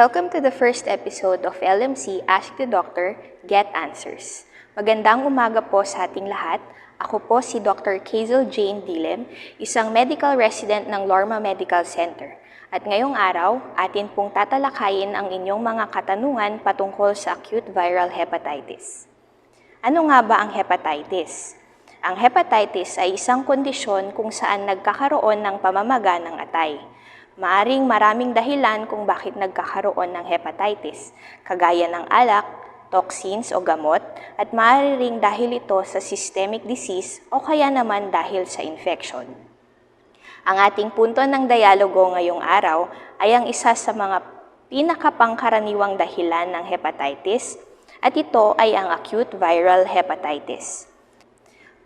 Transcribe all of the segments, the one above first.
Welcome to the first episode of LMC Ask the Doctor, Get Answers. Magandang umaga po sa ating lahat. Ako po si Dr. Kazel Jane Dilem, isang medical resident ng Lorma Medical Center. At ngayong araw, atin pong tatalakayin ang inyong mga katanungan patungkol sa acute viral hepatitis. Ano nga ba ang hepatitis? Ang hepatitis ay isang kondisyon kung saan nagkakaroon ng pamamaga ng atay. Maaring maraming dahilan kung bakit nagkakaroon ng hepatitis, kagaya ng alak, toxins o gamot, at maaaring dahil ito sa systemic disease o kaya naman dahil sa infection. Ang ating punto ng dialogo ngayong araw ay ang isa sa mga pinakapangkaraniwang dahilan ng hepatitis at ito ay ang acute viral hepatitis.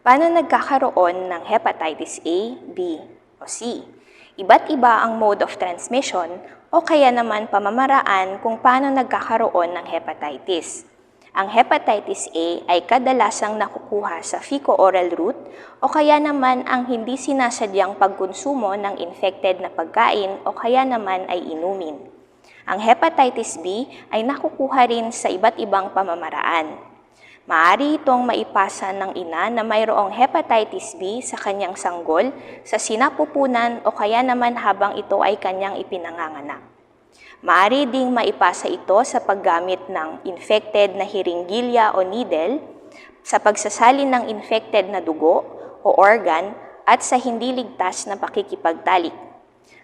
Paano nagkakaroon ng hepatitis A, B o C? Iba't iba ang mode of transmission o kaya naman pamamaraan kung paano nagkakaroon ng hepatitis. Ang hepatitis A ay kadalasang nakukuha sa fecal-oral route o kaya naman ang hindi sinasadyang pagkonsumo ng infected na pagkain o kaya naman ay inumin. Ang hepatitis B ay nakukuha rin sa iba't ibang pamamaraan. Maari itong maipasa ng ina na mayroong hepatitis B sa kanyang sanggol, sa sinapupunan o kaya naman habang ito ay kanyang ipinanganganak. Maari ding maipasa ito sa paggamit ng infected na hiringgilya o needle, sa pagsasalin ng infected na dugo o organ at sa hindi ligtas na pakikipagtalik.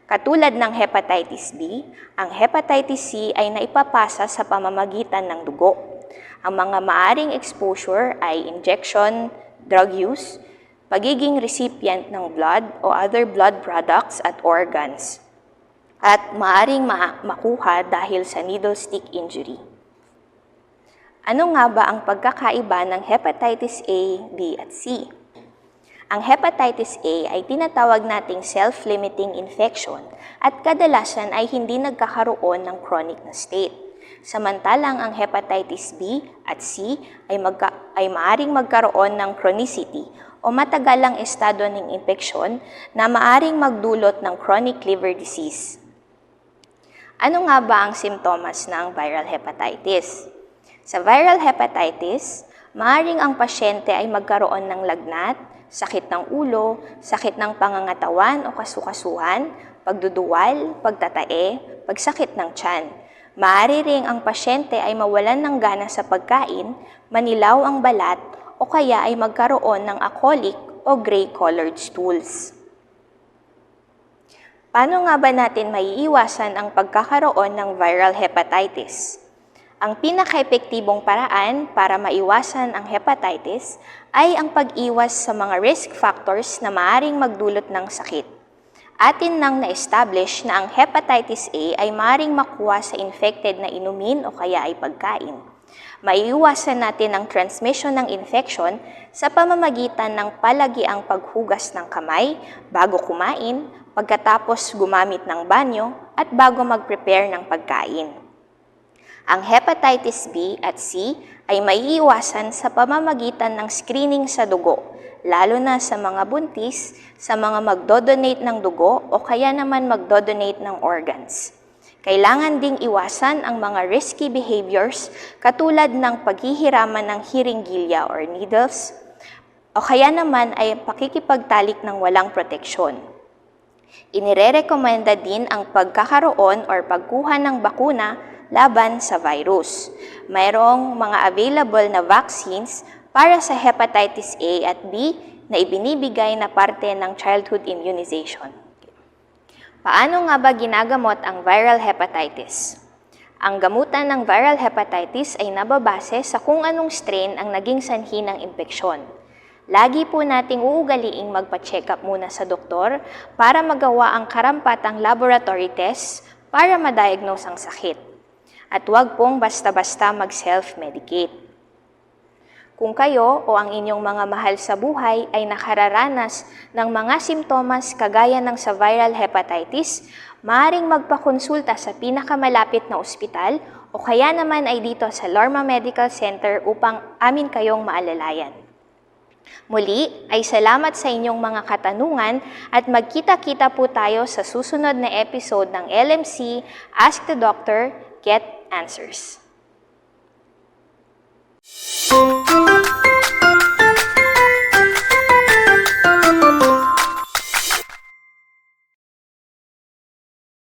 Katulad ng hepatitis B, ang hepatitis C ay naipapasa sa pamamagitan ng dugo. Ang mga maaring exposure ay injection, drug use, pagiging recipient ng blood o other blood products at organs, at maaring ma- makuha dahil sa needle stick injury. Ano nga ba ang pagkakaiba ng hepatitis A, B at C? Ang hepatitis A ay tinatawag nating self-limiting infection at kadalasan ay hindi nagkakaroon ng chronic na state. Samantalang ang hepatitis B at C ay, magka, ay maaring magkaroon ng chronicity o matagalang estado ng infeksyon na maaring magdulot ng chronic liver disease. Ano nga ba ang simptomas ng viral hepatitis? Sa viral hepatitis, maaring ang pasyente ay magkaroon ng lagnat, sakit ng ulo, sakit ng pangangatawan o kasukasuhan, pagduduwal, pagtatae, pagsakit ng tiyan. Maaari ring ang pasyente ay mawalan ng gana sa pagkain, manilaw ang balat, o kaya ay magkaroon ng acolic o gray-colored stools. Paano nga ba natin maiiwasan ang pagkakaroon ng viral hepatitis? Ang pinaka-epektibong paraan para maiwasan ang hepatitis ay ang pag-iwas sa mga risk factors na maaring magdulot ng sakit. Atin nang na-establish na ang hepatitis A ay maaring makuha sa infected na inumin o kaya ay pagkain. Maiiwasan natin ang transmission ng infection sa pamamagitan ng palagiang paghugas ng kamay bago kumain, pagkatapos gumamit ng banyo at bago mag-prepare ng pagkain. Ang hepatitis B at C ay maiiwasan sa pamamagitan ng screening sa dugo, lalo na sa mga buntis, sa mga magdodonate ng dugo o kaya naman magdodonate ng organs. Kailangan ding iwasan ang mga risky behaviors katulad ng paghihiraman ng hiringgilya or needles, o kaya naman ay pakikipagtalik ng walang proteksyon. Inirerekomenda din ang pagkakaroon or pagkuha ng bakuna laban sa virus. Mayroong mga available na vaccines para sa hepatitis A at B na ibinibigay na parte ng childhood immunization. Paano nga ba ginagamot ang viral hepatitis? Ang gamutan ng viral hepatitis ay nababase sa kung anong strain ang naging sanhi ng impeksyon. Lagi po nating uugaliing magpa-check up muna sa doktor para magawa ang karampatang laboratory test para ma-diagnose ang sakit. At huwag pong basta-basta mag-self-medicate. Kung kayo o ang inyong mga mahal sa buhay ay nakararanas ng mga simptomas kagaya ng sa viral hepatitis, maaring magpakonsulta sa pinakamalapit na ospital o kaya naman ay dito sa Lorma Medical Center upang amin kayong maalalayan. Muli ay salamat sa inyong mga katanungan at magkita-kita po tayo sa susunod na episode ng LMC Ask the Doctor, Get Answers.